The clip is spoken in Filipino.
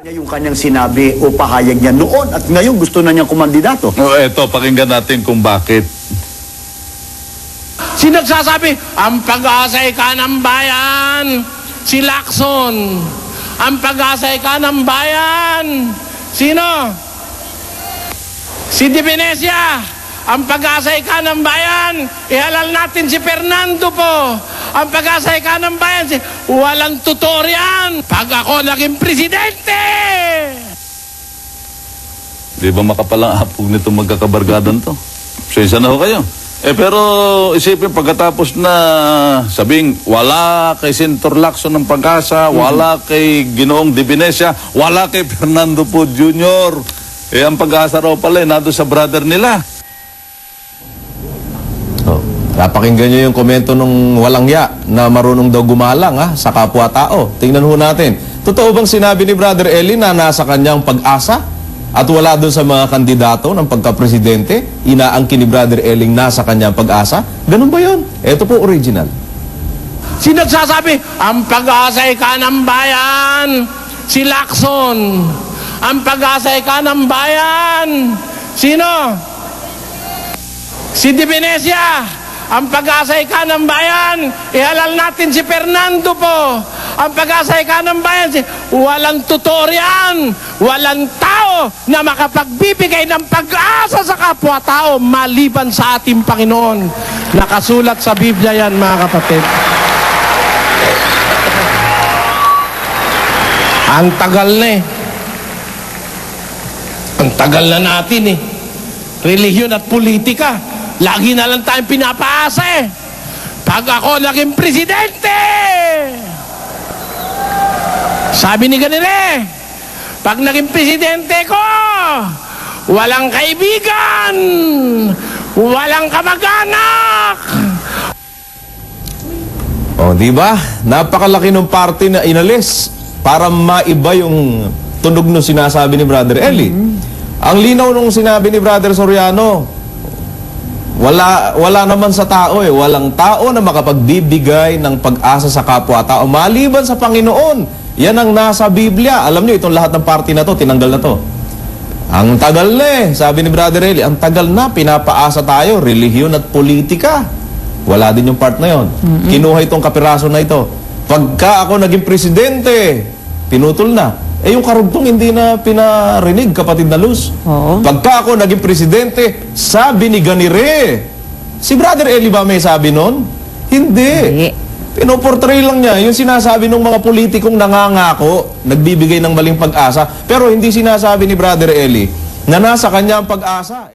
niya yung kanyang sinabi o pahayag niya noon at ngayon gusto na niyang kumandidato. O eto, pakinggan natin kung bakit. Sinagsasabi, ang pag-asay ka ng bayan, si Lacson. Ang pag-asay ka ng bayan, sino? Si Di Venecia. Ang pag-asay ka ng bayan, ihalal natin si Fernando po. Ang pag-asay ka ng bayan, si... walang tutorian pag ako naging presidente. Di ba makapalang hapog nito magkakabargadan to? Sensya na ho kayo. Eh pero isipin pagkatapos na sabing wala kay Senator Lacson ng pag-asa, wala kay Ginoong Di Venecia, wala kay Fernando po Jr. Eh ang pag-asa raw pala eh, nado sa brother nila. Napakinggan nyo yung komento nung walang ya na marunong daw gumalang ha, sa kapwa-tao. Tingnan ho natin. Totoo bang sinabi ni Brother Eli na nasa kanyang pag-asa at wala doon sa mga kandidato ng pagka-presidente? Inaangkin ni Brother Eling nasa kanyang pag-asa? Ganun ba yun? Ito po original. Sinagsasabi, ang pag-asay ka ng bayan, si Lacson. Ang pag-asay ka ng bayan, sino? Si Di Venecia. Ang pag-asay ka ng bayan, ihalal natin si Fernando po. Ang pag-asay ka ng bayan, si... walang tutorian, walang tao na makapagbibigay ng pag-asa sa kapwa-tao maliban sa ating Panginoon. Nakasulat sa Biblia yan, mga kapatid. Ang tagal na eh. Ang tagal na natin eh. Relihiyon at politika. Lagi na lang tayong pinapaasa eh. Pag ako naging presidente! Sabi ni Ganire, pag naging presidente ko, walang kaibigan, walang kamag-anak, O, di ba? Napakalaki ng party na inalis para maiba yung tunog ng sinasabi ni Brother Eli. Ang linaw nung sinabi ni Brother Soriano, wala wala naman sa tao eh, walang tao na makapagbibigay ng pag-asa sa kapwa-tao maliban sa Panginoon. Yan ang nasa Biblia. Alam niyo itong lahat ng party na to, tinanggal na to. Ang tagal na eh, sabi ni Brother Eli, ang tagal na, pinapaasa tayo, relihiyon at politika. Wala din yung part na yon. Kinuha itong kapiraso na ito. Pagka ako naging presidente, pinutol na. Eh yung karugtong hindi na pinarinig, kapatid na Luz. Oo. Pagka ako naging presidente, sabi ni Ganire. Si Brother Eli ba may sabi nun? Hindi. Hindi. Pinoportray lang niya yung sinasabi ng mga politikong nangangako, nagbibigay ng maling pag-asa, pero hindi sinasabi ni Brother Eli na nasa kanya ang pag-asa.